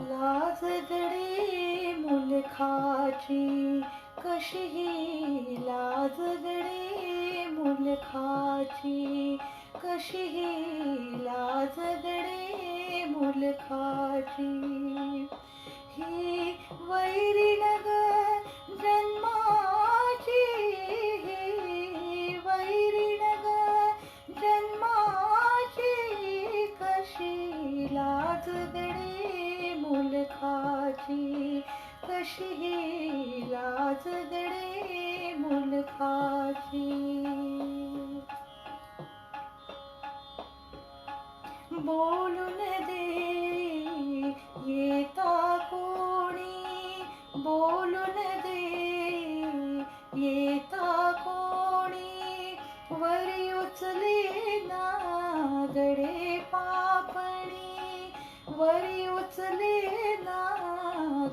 लाजगडे मुलखाची कशी ही लाजगडे मुलखाची कशी ही लाजगडे मुलखाची बोलून दे येता कोणी? बोलून दे येता कोणी? वरी उचले ना गडे पापणी वरी उचले ना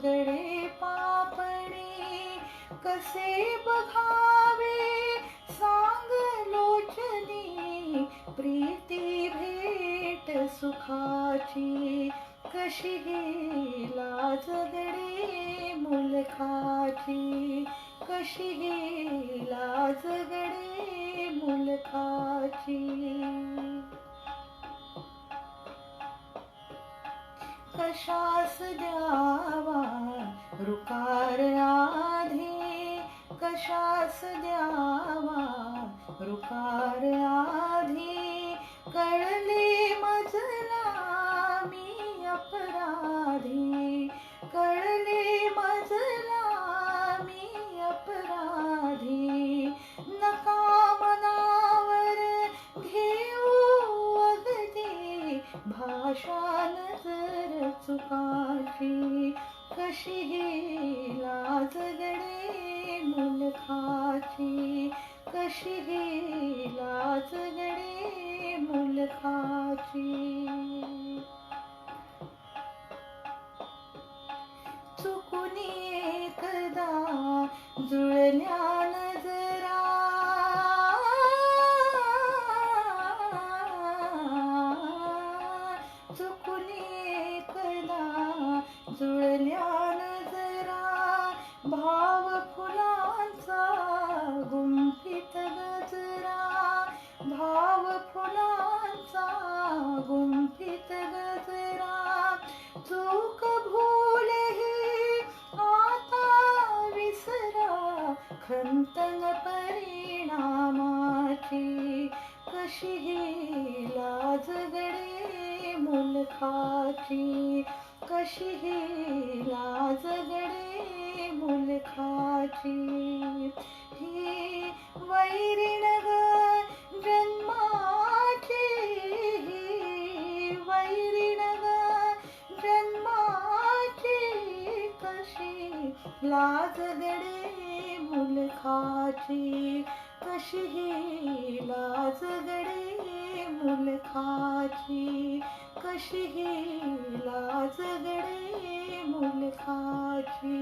गडे पापणी. कसे बघावे सांग लोचनी प्रीती सुखाची कशी ही लाजगडे मुलखाची? कशी ही लाजगडे मुलखाची? कशास द्यावा रुकार आधी? कशास द्यावा रुकार कशी ही लाजगडे मुलखाची कशी ही लाजगडे मुलखाची. चुकून एकदा जुळल्या नजरा चुकून एकदा जुळल्या नजरा भाव फुलांचा गुंफित गजरा. भाव फुलांचा गुंफित गजरा. चूक भूल ही आता विसरा खंतन परिणामाची. कशी ही लाजगडे मुलखाची. कशी ही लाजगडे मुलखाची. ही वैरिणग जन्माची ही वैरिणग जन्माची कशी लाजगडे मुलखाची कशी ही लाजगडे मुलखाची कशी ही लाजगडे मुलखाची